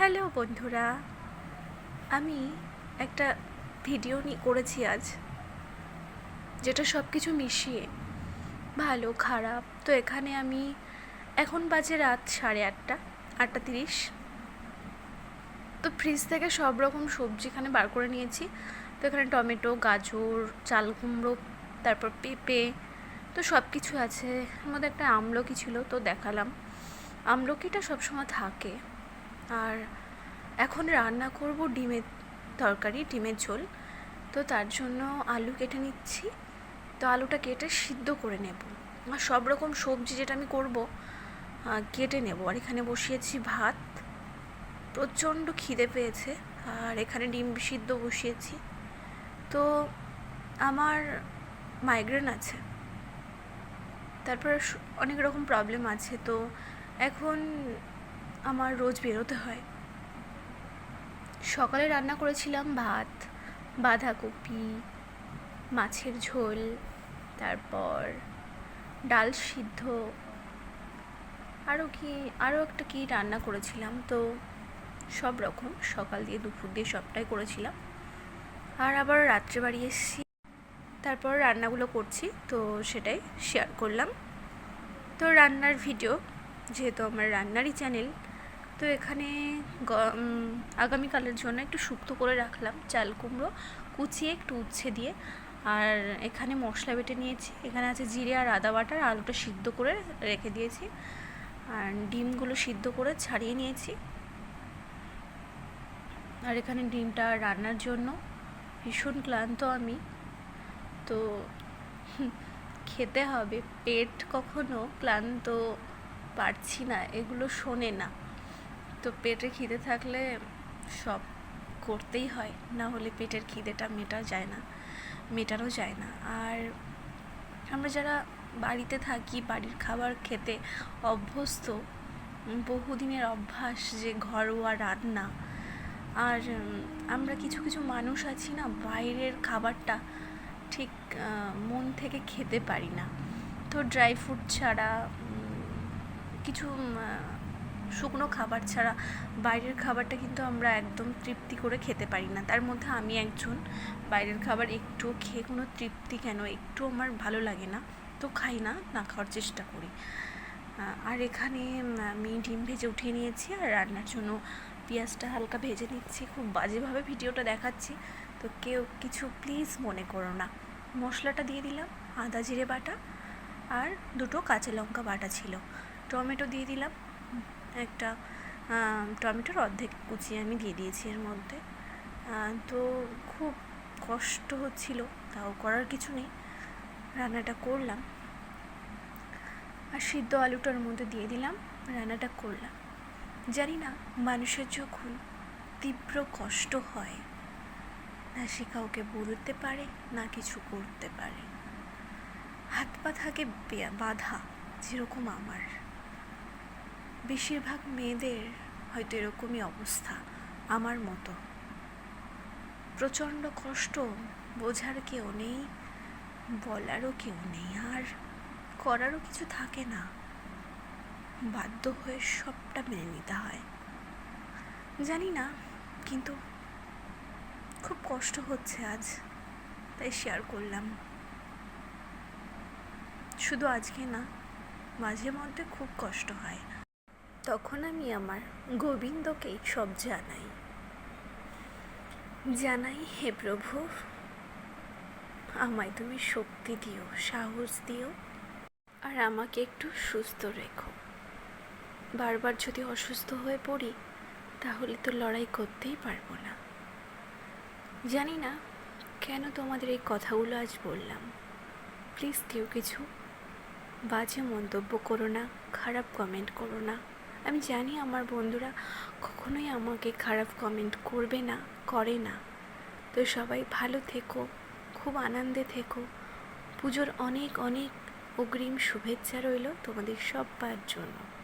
Hello বন্ধুরা, আমি একটা ভিডিও করেছি আজ, যেটা সব কিছু মিশিয়ে, ভালো, খারাপ, তো এখানে আমি এখন বাজে রাত সাড়ে আটটা আটটা তিরিশ। তো ফ্রিজ থেকে সব রকম সবজি এখানে বার করে নিয়েছি, তো এখানে টমেটো, গাজর, চাল কুমড়ো, তারপর পেঁপে, তো সব কিছু আছে মধ্যে একটা আমলকি ছিল, তো দেখালাম। আমলকিটা সবসময় থাকে। আর এখন রান্না করব ডিমের তরকারি, ডিমের ঝোল। তো তার জন্য আলু কেটে নিচ্ছি। তো আলুটা কেটে সিদ্ধ করে নেব। আর সব রকম সবজি যেটা আমি করব কেটে নেব। আর এখানে বসিয়েছি ভাত। প্রচণ্ড খিদে পেয়েছে। আর এখানে ডিম সিদ্ধ বসিয়েছি। তো আমার মাইগ্রেন আছে। তারপর অনেক রকম প্রবলেম আছে। তো এখন আমার রোজ বেরোতে হয়। সকালে রান্না করেছিলাম ভাত, বাঁধাকপি, মাছের ঝোল, তারপর ডাল সিদ্ধ আরও কি আরও একটা কি রান্না করেছিলাম। তো সব রকম, সকাল দিয়ে দুপুর দিয়ে সবটাই করেছিলাম। আর আবার রাত্রে বাড়ি এসেছি, তারপর রান্নাগুলো করছি, তো সেটাই শেয়ার করলাম। তো রান্নার ভিডিও যেহেতু আমার রান্নারই চ্যানেল তো এখানে আগামীকালের জন্য একটু শুক্তো করে রাখলাম, চাল কুমড়ো কুচিয়ে একটু উচ্ছে দিয়ে। আর এখানে মশলা বেটে নিয়েছি, এখানে আছে জিরে আর আদা বাটার আলুটা সিদ্ধ করে রেখে দিয়েছি। আর ডিমগুলো সিদ্ধ করে ছাড়িয়ে নিয়েছি। আর এখানে ডিমটা রান্নার জন্য ভীষণ ক্লান্ত আমি। তো খেতে হবে, পেট কখনো ক্লান্ত পারছি না, এগুলো শোনে না। তো পেটে খিদে থাকলে সব করতেই হয়, না হলে পেটের খিদেটা মেটা যায় না, মেটানো যায় না। আর আমরা যারা বাড়িতে থাকি, বাড়ির খাবার খেতে অভ্যস্ত বহুদিনের অভ্যাস যে ঘরোয়া রান্না, আর আমরা কিছু কিছু মানুষ আছি না, বাইরের খাবারটা ঠিক মন থেকে খেতে পারি না। তো ড্রাই ফ্রুট ছাড়া কিছু শুকনো খাবার ছাড়া বাইরের খাবারটা কিন্তু আমরা একদম তৃপ্তি করে খেতে পারি না। তার মধ্যে আমি একজন বাইরের খাবার একটু খেয়ে কোনো তৃপ্তি কেন, একটু আমার ভালো লাগে না, তো খাই না না খাওয়ার চেষ্টা করি। আর এখানে আমি ডিম ভেজে উঠিয়ে নিয়েছি আর রান্নার জন্য পেঁয়াজটা হালকা ভেজে নিচ্ছি। খুব বাজেভাবে ভিডিওটা দেখাচ্ছি, তো কেউ কিছু প্লিজ মনে করো না। মশলাটা দিয়ে দিলাম, আদা জিরে বাটা আর দুটো কাঁচা লঙ্কা বাটা ছিল। টমেটো দিয়ে দিলাম একটা টমেটোর অর্ধেক কুচিয়ে আমি দিয়ে দিয়েছি এর মধ্যে। তো খুব কষ্ট হচ্ছিল, তাও করার কিছু নেই। রান্নাটা করলাম। আর সিদ্ধ আলুটার মধ্যে দিয়ে দিলাম, রান্নাটা করলাম। জানি না, মানুষের যখন তীব্র কষ্ট হয়, না সে কাউকে বলতে পারে, না কিছু করতে পারে। হাত পা থাকে বাঁধা, যেরকম আমার। বেশিরভাগ মেয়েদের হয়তো এরকমই অবস্থা, আমার মতো। প্রচণ্ড কষ্ট বোঝার কেউ নেই, বলারও কেউ নেই, আর করারও কিছু থাকে না। বাধ্য হয়ে সবটা মেনে নিতে হয়। জানি না, কিন্তু খুব কষ্ট হচ্ছে আজ, তাই শেয়ার করলাম। শুধু আজকে না, মাঝে মধ্যে খুব কষ্ট হয়। তখন আমি আমার গোবিন্দকেই সব জানাই। জানাই, হে প্রভু, আমায় তুমি শক্তি দিও, সাহস দিও, আর আমাকে একটু সুস্থ রেখো। বারবার যদি অসুস্থ হয়ে পড়ি, তাহলে তো লড়াই করতেই পারব না। জানি না কেন তোমাদের এই কথাগুলো আজ বললাম। প্লিজ কেউ কিছু বাজে মন্তব্য করো না, খারাপ কমেন্ট করো না। আমি জানি আমার বন্ধুরা কখনোই আমাকে খারাপ কমেন্ট করবে না, করে না। তো সবাই ভালো থেকো, খুব আনন্দে থেকো। পুজোর অনেক অনেক অগ্রিম শুভেচ্ছা রইল তোমাদের সবার জন্য।